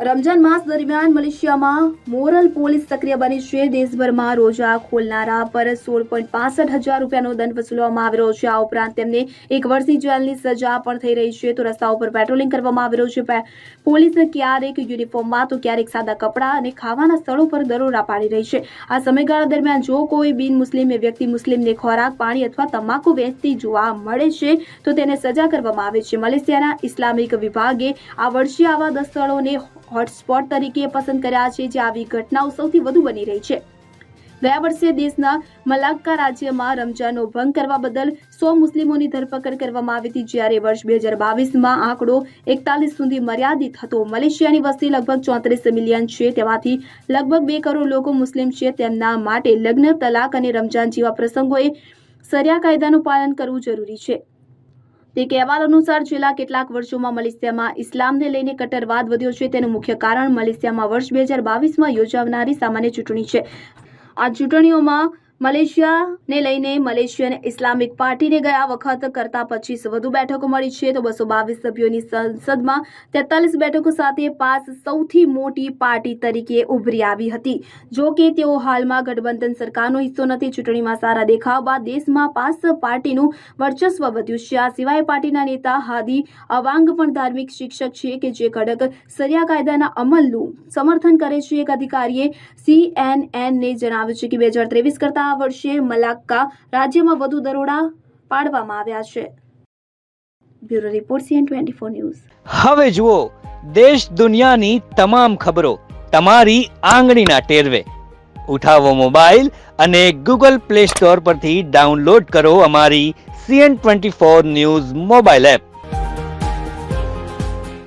રમજાન માસ દરમિયાન મલેશિયામાં moral police સક્રિય બની છે. દેશભરમાં રોજા ખોલનારા પર સોળ પોઈન્ટ પાસઠ હજાર રૂપિયાનો દંડ વસૂલવામાં આવી રહ્યો છે. આ ઉપરાંત તેમને એક વર્ષની જેલની સજા પણ થઈ રહી છે. તો રસ્તા ઉપર પેટ્રોલિંગ કરવામાં આવી રહ્યું છે. પોલીસને પોલીસ ક્યારેક યુનિફોર્મમાં તો ક્યારેક સાદા કપડાં અને ખાવાના સ્થળો પર દરોડા પાડી રહી છે. આ સમયગાળા દરમિયાન જો કોઈ બિન મુસ્લિમ વ્યક્તિ મુસ્લિમને ખોરાક, પાણી અથવા તમાકુ વેચતી જોવા મળે છે, તો તેને સજા કરવામાં આવે છે. મલેશિયાના ઇસ્લામિક વિભાગે આ વર્ષે આવા દસ સ્થળોને હોટસ્પોટ તરીકે પસંદ કર્યા છે, જે આવી ઘટનાઓ સૌથી વધુ બની રહી છે. ગયા વર્ષે દેશના મલાક્કા રાજ્યમાં રમજાનનો ભંગ કરવા બદલ સો મુસ્લિમોની ધરપકડ કરવામાં આવી હતી, જ્યારે વર્ષ બે હજાર બાવીસમાં આંકડો એકતાલીસ સુધી મર્યાદિત હતો. મલેશિયાની વસ્તી લગભગ ચોત્રીસ મિલિયન છે, તેમાંથી લગભગ બે કરોડ લોકો મુસ્લિમ છે. તેમના માટે લગ્ન, તલાક અને રમજાન જેવા પ્રસંગોએ સરિયા કાયદાનું પાલન કરવું જરૂરી છે. તે કહેવાલ અનુસાર છેલ્લા કેટલાક વર્ષોમાં મલેશિયામાં ઇસ્લામને લઈને કટ્ટરવાદ વધ્યો છે. તેનું મુખ્ય કારણ મલેશિયામાં વર્ષ બે હજાર બાવીસમાં યોજાનારી સામાન્ય ચૂંટણી છે. આ ચૂંટણીઓમાં મલેશિયાને લઈને મલેશિયન ઇસ્લામિક પાર્ટીને ગયા વખત કરતા પચીસ વધુ બેઠકો મળી છે. તો બસો બાવીસ સભ્યોની સંસદમાં તેતાલીસ બેઠકો સાથે પાસ સૌથી મોટી પાર્ટી તરીકે ઉભરી આવી હતી. જો કે તેઓ હાલમાં ગઠબંધન સરકારનો હિસ્સો નથી. ચૂંટણીમાં સારા દેખાવ બાદ દેશમાં પાસ પાર્ટીનું વર્ચસ્વ વધ્યું છે. આ સિવાય પાર્ટીના નેતા હાદી અવાંગ પણ ધાર્મિક શિક્ષક છે કે જે કડક સરિયા કાયદાના અમલનું સમર્થન કરે છે. એક અધિકારીએ સીએનએનને જણાવ્યું છે કે બે હજાર ત્રેવીસ કરતાં આ વર્ષે મલાક્કા રાજ્યમાં વધુ દરોડા પાડવામાં આવ્યા છે. Bureau report CN twenty four news. હવે જુઓ, દેશ દુનિયાની તમામ ખબરો તમારી આંગળીના ટેરવે. ઉઠાવો મોબાઈલ અને ગૂગલ પ્લે સ્ટોર પરથી ડાઉનલોડ કરો અમારી CN twenty four news mobile app.